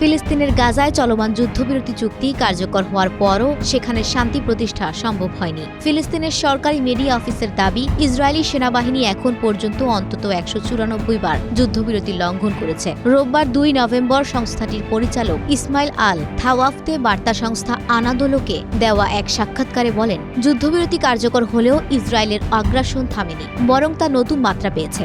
ফিলিস্তিনের গাজায় চলমান যুদ্ধবিরতি চুক্তি কার্যকর হওয়ার পরও সেখানে শান্তি প্রতিষ্ঠা সম্ভব হয়নি। ফিলিস্তিনের সরকারি মিডিয়া অফিসের দাবি, ইসরায়েলি সেনাবাহিনী এখন পর্যন্ত অন্তত একশো চুরানব্বই বার যুদ্ধবিরতি লঙ্ঘন করেছে। রোববার দুই নভেম্বর সংস্থাটির পরিচালক ইসমাইল আল থাওয়াফতে বার্তা সংস্থা আনাদোলোকে দেওয়া এক সাক্ষাৎকারে বলেন, যুদ্ধবিরতি কার্যকর হলেও ইসরায়েলের আগ্রাসন থামেনি, বরং তা নতুন মাত্রা পেয়েছে।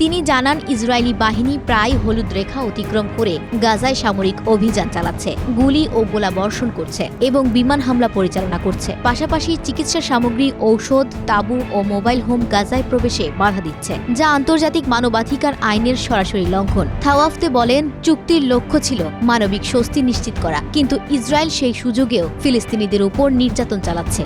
তিনি জানান, ইসরায়েলি বাহিনী প্রায় হলুদ রেখা অতিক্রম করে গাজায় সামরিক অভিযান চালাচ্ছে, গুলি ও গোলা বর্ষণ করছে এবং বিমান হামলা পরিচালনা করছে। পাশাপাশি চিকিৎসা সামগ্রী, ঔষধ, তাবু ও মোবাইল হোম গাজায় প্রবেশে বাধা দিচ্ছে, যা আন্তর্জাতিক মানবাধিকার আইনের সরাসরি লঙ্ঘন। থাওয়াফতে বলেন, চুক্তির লক্ষ্য ছিল মানবিক স্বস্তি নিশ্চিত করা, কিন্তু ইসরায়েল সেই সুযোগেও ফিলিস্তিনিদের উপর নির্যাতন চালাচ্ছে।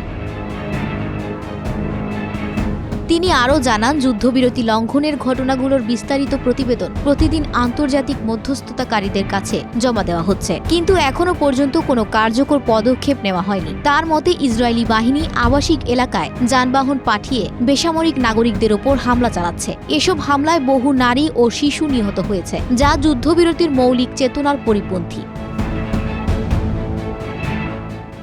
তিনি আরও জানান, যুদ্ধবিরতি লঙ্ঘনের ঘটনাগুলোর বিস্তারিত প্রতিবেদন প্রতিদিন আন্তর্জাতিক মধ্যস্থতাকারীদের কাছে জমা দেওয়া হচ্ছে। কিন্তু এখনও পর্যন্ত কোনো কার্যকর পদক্ষেপ নেওয়া হয়নি। তার মতে, ইসরায়েলি বাহিনী আবাসিক এলাকায় যানবাহন পাঠিয়ে বেসামরিক নাগরিকদের ওপর হামলা চালাচ্ছে। এসব হামলায় বহু নারী ও শিশু নিহত হয়েছে, যা যুদ্ধবিরতির মৌলিক চেতনার পরিপন্থী।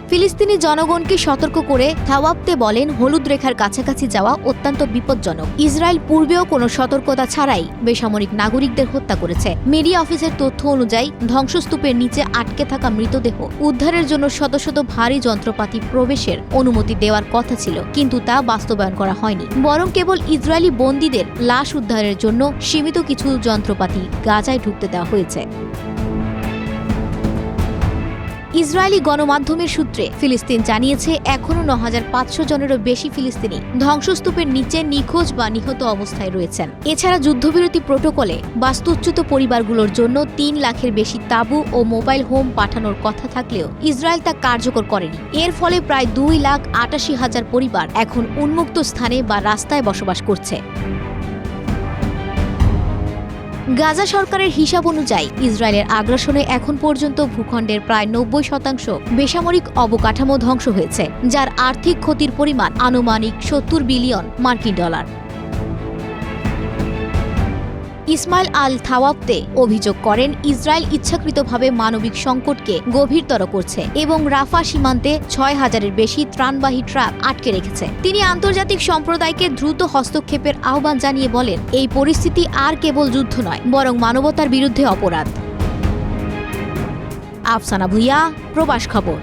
ফিলিস্তিনি জনগণকে সতর্ক করে থাওয়াপ্তে বলেন, হলুদ রেখার কাছাকাছি যাওয়া অত্যন্ত বিপজ্জনক। ইসরায়েল পূর্বেও কোনো সতর্কতা ছাড়াই বেসামরিক নাগরিকদের হত্যা করেছে। মিডিয়া অফিসের তথ্য অনুযায়ী, ধ্বংসস্তূপের নিচে আটকে থাকা মৃতদেহ উদ্ধারের জন্য শত শত ভারী যন্ত্রপাতি প্রবেশের অনুমতি দেওয়ার কথা ছিল, কিন্তু তা বাস্তবায়ন করা হয়নি। বরং কেবল ইসরায়েলি বন্দীদের লাশ উদ্ধারের জন্য সীমিত কিছু যন্ত্রপাতি গাজায় ঢুকতে দেওয়া হয়েছে। ইসরায়েলি গণমাধ্যমের সূত্রে ফিলিস্তিন জানিয়েছে, এখনও ন হাজার পাঁচশো জনেরও বেশি ফিলিস্তিনি ধ্বংসস্তূপের নিচে নিখোঁজ বা নিহত অবস্থায় রয়েছেন। এছাড়া যুদ্ধবিরতি প্রোটোকলে বাস্তুচ্যুত পরিবারগুলোর জন্য তিন লাখের বেশি তাঁবু ও মোবাইল হোম পাঠানোর কথা থাকলেও ইসরায়েল তা কার্যকর করেনি। এর ফলে প্রায় দুই লাখ আটাশি হাজার পরিবার এখন উন্মুক্ত স্থানে বা রাস্তায় বসবাস করছে। গাজা সরকারের হিসাব অনুযায়ী ইসরায়েলের আগ্রাসনে এখন পর্যন্ত ভূখণ্ডের প্রায় নব্বই শতাংশ বেসামরিক অবকাঠামো ধ্বংস হয়েছে, যার আর্থিক ক্ষতির পরিমাণ আনুমানিক সত্তর বিলিয়ন মার্কিন ডলার। ইসমাইল আল থাওয়াপ্তে অভিযোগ করেন, ইসরায়েল ইচ্ছাকৃতভাবে মানবিক সংকটকে গভীরতর করছে এবং রাফা সীমান্তে ছয় হাজারের বেশি ত্রাণবাহী ট্রাক আটকে রেখেছে। তিনি আন্তর্জাতিক সম্প্রদায়কে দ্রুত হস্তক্ষেপের আহ্বান জানিয়ে বলেন, এই পরিস্থিতি আর কেবল যুদ্ধ নয়, বরং মানবতার বিরুদ্ধে অপরাধ। আফসানা ভুইয়া, প্রবাস খবর।